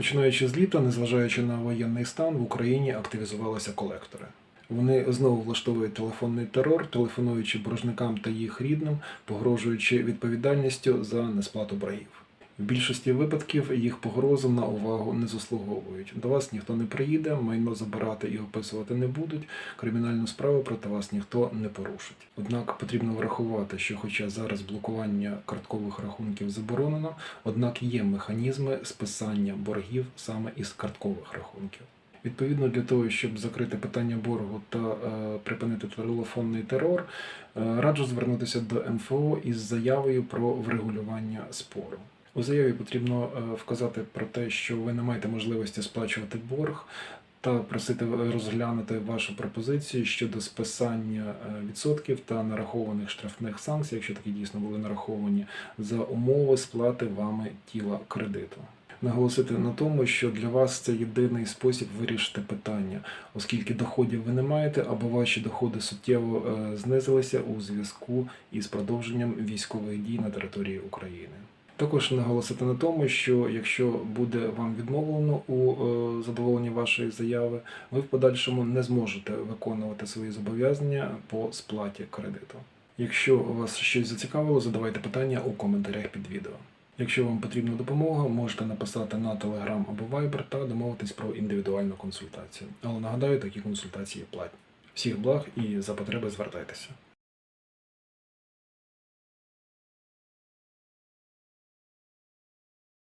Починаючи з літа, незважаючи на воєнний стан, в Україні активізувалися колектори. Вони знову влаштовують телефонний терор, телефонуючи боржникам та їх рідним, погрожуючи відповідальністю за несплату боргів. В більшості випадків їх погрози на увагу не заслуговують. До вас ніхто не приїде, майно забирати і описувати не будуть. Кримінальну справу проти вас ніхто не порушить. Однак потрібно врахувати, що, хоча зараз блокування карткових рахунків заборонено, однак є механізми списання боргів саме із карткових рахунків. Відповідно, для того, щоб закрити питання боргу та е, припинити телефонний терор, е, раджу звернутися до МФО із заявою про врегулювання спору. У заяві потрібно е, вказати про те, що ви не маєте можливості сплачувати борг, та просити розглянути вашу пропозицію щодо списання е, відсотків та нарахованих штрафних санкцій, якщо такі дійсно були нараховані, за умови сплати вами тіла кредиту. Наголосити на тому, що для вас це єдиний спосіб вирішити питання, оскільки доходів ви не маєте, або ваші доходи суттєво е, знизилися у зв'язку із продовженням військових дій на території України. Також наголосити на тому, що якщо буде вам відмовлено у е, задоволенні вашої заяви, ви в подальшому не зможете виконувати свої зобов'язання по сплаті кредиту. Якщо вас щось зацікавило, задавайте питання у коментарях під відео. Якщо вам потрібна допомога, можете написати на Telegram або Viber та домовитись про індивідуальну консультацію. Але нагадаю, такі консультації платні. Всіх благ і за потреби звертайтеся.